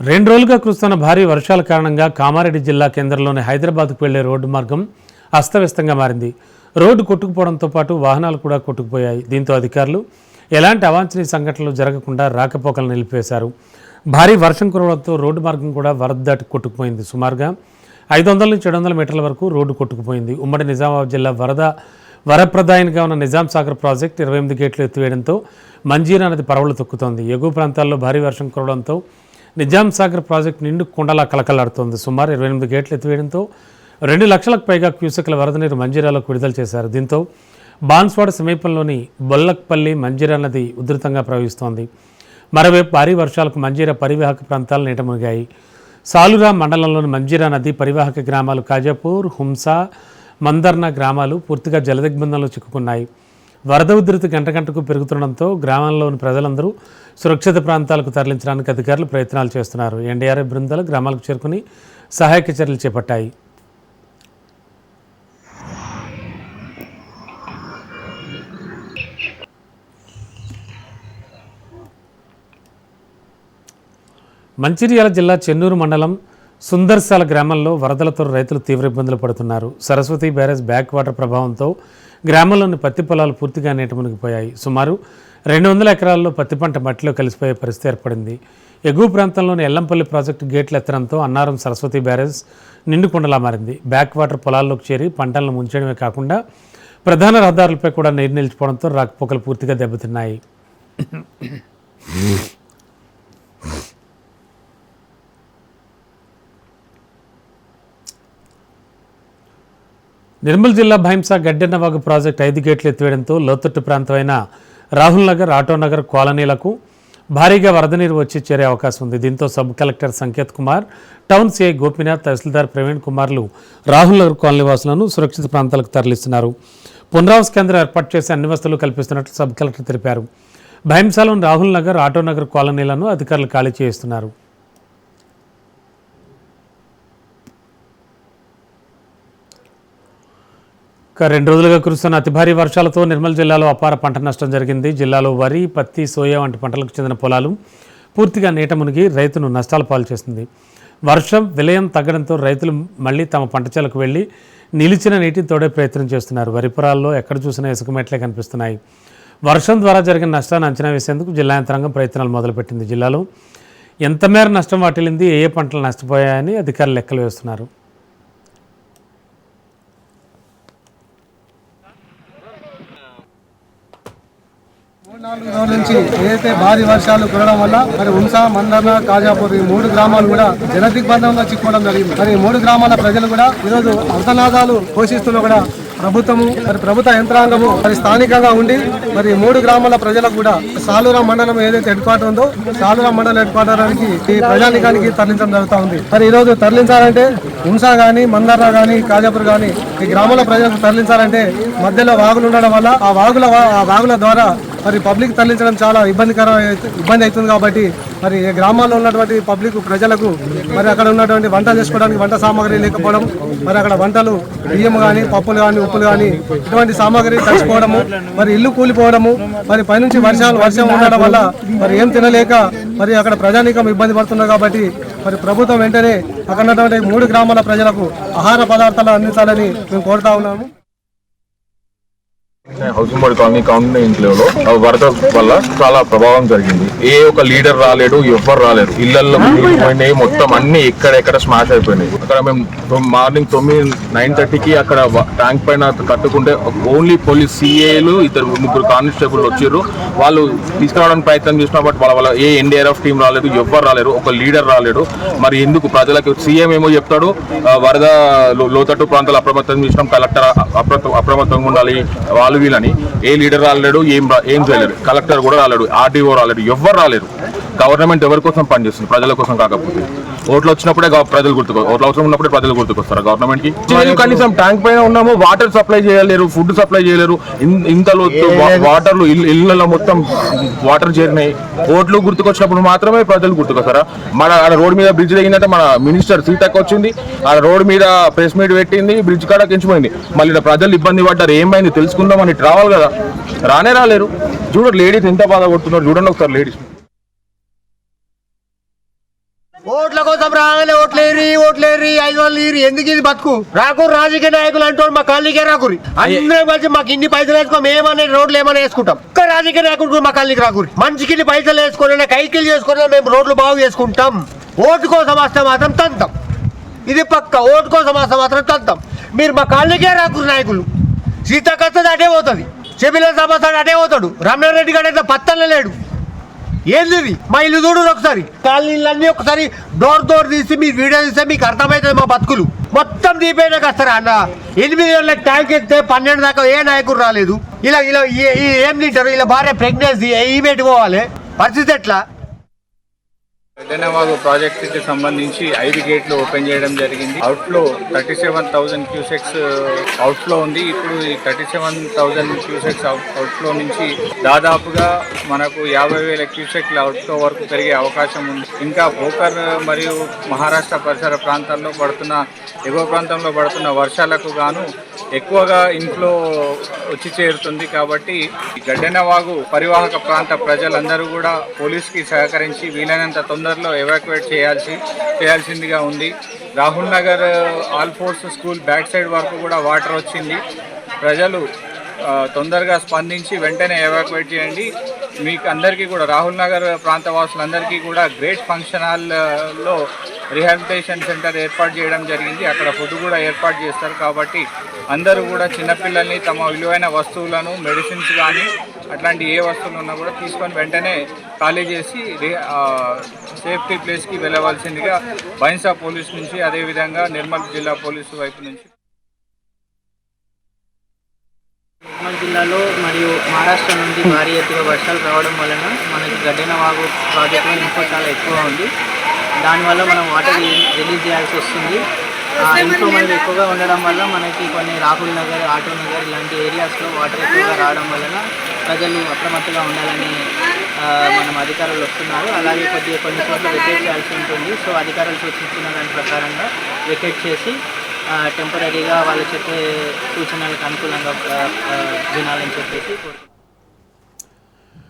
రెండు రోజులుగా కురుస్తున్న భారీ వర్షాల కారణంగా కామారెడ్డి జిల్లా కేంద్రంలోని హైదరాబాద్కు వెళ్ళే రోడ్డు మార్గం అస్తవ్యస్తంగా మారింది. రోడ్డు కొట్టుకుపోవడంతో పాటు వాహనాలు కూడా కొట్టుకుపోయాయి. దీంతో అధికారులు ఎలాంటి అవాంఛనీయ సంఘటనలు జరగకుండా రాకపోకలు నిలిపివేశారు. భారీ వర్షం కురవడంతో రోడ్డు మార్గం కూడా వరద దాటి కొట్టుకుపోయింది. సుమారుగా ఐదు వందల నుంచి ఏడు వందల మీటర్ల వరకు రోడ్డు కొట్టుకుపోయింది. ఉమ్మడి నిజామాబాద్ జిల్లా వరద వరప్రదాయనిగా ఉన్న నిజాం సాగర్ ప్రాజెక్ట్ ఇరవై ఎనిమిది గేట్లు ఎత్తివేయడంతో మంజీరా నది పరవలు తొక్కుతోంది. ఎగువ ప్రాంతాల్లో భారీ వర్షం కురవడంతో నిజాం సాగర్ ప్రాజెక్టు నిండు కుండలా కలకలాడుతోంది. సుమారు ఇరవై ఎనిమిది గేట్లు ఎత్తివేయడంతో రెండు లక్షలకు పైగా క్యూసెక్ల వరద నీరు మంజీరాలకు విడుదల చేశారు. దీంతో బాన్స్వాడ సమీపంలోని బొల్లక్పల్లి మంజీరా నది ఉధృతంగా ప్రవహిస్తోంది. మరోవైపు భారీ వర్షాలకు మంజీరా పరివాహక ప్రాంతాలు నీటమునిగాయి. సాలురా మండలంలోని మంజీరా నది పరివాహక గ్రామాలు కాజాపూర్ హుంసా మందర్న గ్రామాలు పూర్తిగా జలదిగ్బంధంలో చిక్కుకున్నాయి. వరద ఉధృతి గంట గంటకు పెరుగుతుండడంతో గ్రామంలోని ప్రజలందరూ సురక్షిత ప్రాంతాలకు తరలించడానికి అధికారులు ప్రయత్నాలు చేస్తున్నారు. ఎన్డీఆర్ఎఫ్ బృందాలు గ్రామాలకు చేరుకుని సహాయక చర్యలు చేపట్టాయి. మంచిర్యాల జిల్లా చెన్నూరు మండలం సుందర్శాల గ్రామంలో వరదలతో రైతులు తీవ్ర ఇబ్బందులు పడుతున్నారు. సరస్వతి బ్యారేజ్ బ్యాక్ వాటర్ ప్రభావంతో గ్రామంలోని పత్తి పొలాలు పూర్తిగా నీట మునిగిపోయాయి. సుమారు రెండు వందల ఎకరాల్లో పత్తి పంట మట్టిలో కలిసిపోయే పరిస్థితి ఏర్పడింది. ఎగువ ప్రాంతంలోని ఎల్లంపల్లి ప్రాజెక్టు గేట్లు ఎత్తడంతో అన్నారం సరస్వతి బ్యారేజ్ నిండుకుండలా మారింది. బ్యాక్ వాటర్ పొలాల్లోకి చేరి పంటలను ముంచడమే కాకుండా ప్రధాన రహదారులపై కూడా నీరు నిలిచిపోవడంతో రాకపోకలు పూర్తిగా దెబ్బతిన్నాయి. నిర్మల్ జిల్లా భైంసా గడ్డెన్నవాగు ప్రాజెక్టు ఐదు గేట్లు ఎత్తివేయడంతో లోతట్టు ప్రాంతమైన రాహుల్ నగర్ ఆటో నగర్ కాలనీలకు భారీగా వరద నీరు వచ్చి చేరే అవకాశం ఉంది. దీంతో sub collector Sanketh Kumar town CI Gopinath తహసీల్దార్ ప్రవీణ్ కుమార్లు రాహుల్ నగర్ కాలనీ వాసులను సురక్షిత ప్రాంతాలకు తరలిస్తున్నారు. పునరావాస కేంద్రం ఏర్పాటు చేసి అన్ని వసతులు కల్పిస్తున్నట్లు సబ్ కలెక్టర్ తెలిపారు. భైంసాలోని రాహుల్ నగర్ ఆటో నగర్ కాలనీలను అధికారులు ఖాళీ చేయిస్తున్నారు. ఇక రెండు రోజులుగా కురుస్తున్న అతి భారీ వర్షాలతో నిర్మల్ జిల్లాలో అపార పంట నష్టం జరిగింది. జిల్లాలో వరి పత్తి సోయా వంటి పంటలకు చెందిన పొలాలు పూర్తిగా నీట మునిగి రైతును నష్టాల పాలు చేసింది వర్షం విలయం తగ్గడంతో రైతులు మళ్ళీ తమ పంట చేలకు వెళ్ళి నిలిచిన నీటిని తోడే ప్రయత్నం చేస్తున్నారు. వరి పొలాల్లో ఎక్కడ చూసినా ఇసుక మెట్లే కనిపిస్తున్నాయి. వర్షం ద్వారా జరిగిన నష్టాన్ని అంచనా వేసేందుకు జిల్లా యంత్రాంగం ప్రయత్నాలు మొదలుపెట్టింది. జిల్లాలో ఎంత మేర నష్టం వాటిల్లింది ఏ ఏ పంటలు నష్టపోయాయని అధికారులు లెక్కలు వేస్తున్నారు. నుంచి ఏదైతే భారీ వర్షాలు కురడం వల్ల మరి ఉంసా మందర్న కాజాపూర్ ఈ మూడు గ్రామాలు కూడా జల చిక్కుకోవడం జరిగింది. మరి మూడు గ్రామాల ప్రజలు కూడా ఈరోజు అర్థనాదాలు పోషిస్తున్న కూడా ప్రభుత్వము మరి ప్రభుత్వ యంత్రాంగము మరి స్థానికంగా ఉండి మరి మూడు గ్రామాల ప్రజలకు కూడా సాలూరా మండలం ఏదైతే హెడ్ క్వార్టర్ ఉందో సాలూరా మండలం హెడ్ క్వార్టర్కి ఈ ప్రజానికానికి తరలించడం జరుగుతూ ఉంది. మరి ఈ రోజు తరలించాలంటే ఉంసా కానీ మందర్రా కానీ కాజాపూర్ కానీ ఈ గ్రామాల ప్రజలకు తరలించాలంటే మధ్యలో వాగులు ఉండడం వల్ల ఆ వాగుల ఆ వాగుల ద్వారా మరి పబ్లిక్ తరలించడం చాలా ఇబ్బందికర ఇబ్బంది అవుతుంది కాబట్టి మరి గ్రామాల్లో ఉన్నటువంటి పబ్లిక్ ప్రజలకు మరి అక్కడ ఉన్నటువంటి వంట చేసుకోవడానికి వంట సామాగ్రి లేకపోవడం మరి అక్కడ వంటలు బియ్యం కానీ పప్పులు కానీ ఉప్పులు కానీ ఇటువంటి సామాగ్రి తడిచిపోవడము మరి ఇల్లు కూలిపోవడము మరి పైనుంచి వర్షాలు వర్షం ఉండడం వల్ల మరి ఏం తినలేక మరి అక్కడ ప్రజానీకం ఇబ్బంది పడుతున్నారు కాబట్టి మరి ప్రభుత్వం వెంటనే అక్కడ ఉన్నటువంటి మూడు గ్రామాల ప్రజలకు ఆహార పదార్థాలు అందించాలని మేము కోరుతా ఉన్నాము. హౌసింగ్ బోర్డ్ కాలనీ కౌంటింగ్ ఇంట్లో వరద వల్ల చాలా ప్రభావం జరిగింది. ఏ ఒక లీడర్ రాలేడు ఎవ్వరు రాలేరు. ఇళ్ళలో పోయినాయి మొత్తం అన్ని ఎక్కడెక్కడ స్మాష్ అయిపోయినాయి. అక్కడ మేము మార్నింగ్ తొమ్మిది నైన్ థర్టీకి అక్కడ ట్యాంక్ పైన కట్టుకుంటే ఓన్లీ పోలీస్ సిఏలు ఇద్దరు ముగ్గురు కానిస్టేబుల్ వచ్చారు. వాళ్ళు తీసుకురావడానికి ప్రయత్నం చేసిన బట్ వాళ్ళ వల్ల ఏ ఎన్డీఆర్ఎఫ్ టీం రాలేదు ఎవ్వరు రాలేరు. ఒక లీడర్ రాలేడు. మరి ఎందుకు ప్రజలకు సీఎం ఏమో చెప్తాడు. వరద లోతట్టు ప్రాంతాలు అప్రమత్తం చేసినాం కలెక్టర్ అప్రమత్తం అప్రమత్తంగా ఉండాలి. వాళ్ళు వీళ్ళని. ఏ లీడర్ రాలేడు ఏం రా- ఏం చేయలేరు కలెక్టర్ కూడా రాలేడు ఆర్డీఓ రాలేడు ఎవ్వరు రాలేరు. గవర్నమెంట్ ఎవరి కోసం పనిచేస్తుంది? ప్రజల కోసం కాకపోతే. ఓట్లు వచ్చినప్పుడే ప్రజలు గుర్తుకు ఓట్లు అవసరం ఉన్నప్పుడే ప్రజలు గుర్తుకొస్తారు గవర్నమెంట్కి కనీసం ట్యాంక్ పైన ఉన్నాము వాటర్ సప్లై చేయలేరు ఫుడ్ సప్లై చేయలేరు. ఇంత వాటర్లు ఇళ్ళలో మొత్తం వాటర్ చేరినాయి. ఓట్లు గుర్తుకొచ్చినప్పుడు మాత్రమే ప్రజలు గుర్తుకొస్తారా? మన రోడ్ మీద బ్రిడ్జ్ దిగినట్టు మన మినిస్టర్ సీతక్క వచ్చింది ఆ రోడ్ మీద ప్రెస్ మీట్ పెట్టింది బ్రిడ్జ్ కాడ కించిపోయింది. మళ్ళీ ప్రజలు ఇబ్బంది పడ్డారు ఏమైంది తెలుసుకుందామని ఇటు రావాలి కదా. రానే రాలేరు. చూడండి లేడీస్ ఎంత బాధ కొడుతున్నారు. చూడండి ఒకసారి లేడీస్. ఓట్ల కోసం రాగానే ఓట్లేరి ఓట్లేరి ఐదు వందలు ఈరి ఎందుకు ఇది బతుకు? రాకూరు రాజకీయ నాయకులు అంటారు మా కాలనీకే రాకూరి. అందరం కలిసి మాకు ఇన్ని పైసలు వేసుకో మేమనే రోడ్లు ఏమైనా వేసుకుంటాం. ఒక్క రాజకీయ నాయకుడు కూడా మా కాలనీకి రాకూరి. ఇన్ని పైసలు వేసుకుని కైకిలు చేసుకుని మేము రోడ్లు బాగు చేసుకుంటాం. ఓటు కోసం వస్తే మాత్రం తంతాం. ఇది పక్క. ఓటు కోసం వస్తే మాత్రం తంతాం. మీరు మా కాలనీకే రాకూరు నాయకులు. సీతాకత్తది అటే పోతుంది. చెబిల సభస్తాడు అటే పోతాడు. రమణారెడ్డి గారు అయితే పత్తనే లేడు. ఏంది మా ఇల్లు చూడు ఒకసారి. కాలనీలన్నీ ఒకసారి డోర్ డోర్ తీసి మీ వీడియో తీస్తే మీకు అర్థమవుతుంది మా బతుకులు. మొత్తం దీపైనా వస్తారా అన్న? ఎనిమిది వేల ట్యాంక్ ఎక్కితే పన్నెండు దాకా ఏ నాయకుడు రాలేదు? ఇలా ఇలా ఈ- ఏం తింటారు? ఇలా భార్య ప్రెగ్నెన్సీ ఈ పెట్టుకోవాలి పరిస్థితి ఎట్లా? పెద్దనవాగు ప్రాజెక్టుకి సంబంధించి ఐదు గేట్లు ఓపెన్ చేయడం జరిగింది. Outflow thirty seven thousand cusecs outflow ఉంది. ఇప్పుడు ఈ thirty seven thousand cusecs outflow నుంచి దాదాపుగా మనకు యాభై వేల క్యూసెక్ల అవుట్లో వరకు పెరిగే అవకాశం ఉంది. ఇంకా భోకర్ మరియు మహారాష్ట్ర పరిసర ప్రాంతాల్లో పడుతున్న ఎగువ ప్రాంతంలో పడుతున్న వర్షాలకు గాను ఎక్కువగా ఇన్ఫ్లో వచ్చి చేరుతుంది కాబట్టి ఈ గడ్డెనవాగు పరివాహక ప్రాంత ప్రజలందరూ కూడా పోలీస్కి సహకరించి వీలైనంత తొందరలో ఎవాక్యుయేట్ చేయాల్సి చేయాల్సిందిగా ఉంది. Rahul Nagar Alphores school back side వరకు కూడా వాటర్ వచ్చింది. ప్రజలు తొందరగా స్పందించి వెంటనే ఎవాక్యుయేట్ చేయండి. మీకు అందరికీ కూడా రాహుల్ నగర్ ప్రాంత వాసులందరికీ కూడా గ్రేట్ ఫంక్షన్ హాల్లో రిహాబిలిటేషన్ సెంటర్ ఏర్పాటు చేయడం జరిగింది. అక్కడ ఫుడ్ కూడా ఏర్పాటు చేస్తారు కాబట్టి అందరూ కూడా చిన్నపిల్లల్ని తమ విలువైన వస్తువులను మెడిసిన్స్ కానీ అట్లాంటి ఏ వస్తువులు ఉన్నా కూడా తీసుకొని వెంటనే ఖాళీ చేసి సేఫ్టీ ప్లేస్కి వెళ్ళవలసిందిగా బైన్సా పోలీస్ నుంచి అదేవిధంగా నిర్మల్ జిల్లా పోలీసు వైపు నుంచి కృష్ణా జిల్లాలో మరియు మహారాష్ట్ర నుండి భారీ ఎత్తుగా వర్షాలు రావడం వలన మనకి గడ్డెన వాగు ప్రాజెక్టులో ఇన్ఫ్లో చాలా ఎక్కువ ఉంది. దానివల్ల మనం వాటర్ రిలీజ్ చేయాల్సి వస్తుంది. ఆ ఇన్ఫ్లో మనకి ఎక్కువగా ఉండడం వల్ల మనకి కొన్ని రాహుల్ నగర్ ఆటో నగర్ ఇలాంటి ఏరియాస్లో వాటర్ ఎక్కువగా రావడం వలన ప్రజలు అప్రమత్తంగా ఉండాలని మనం అధికారులు వస్తున్నారు. అలాగే కొద్దిగా కొన్ని చోట్ల వెకేట్ చేయాల్సి ఉంటుంది. సో అధికారులు సూచించిన దాని ప్రకారంగా వెకేట్ చేసి టెంపరీగా వాళ్ళు చెప్పే సూచనలకు అనుకూలంగా వినాలని చెప్పేసి కోరుకుంటున్నాను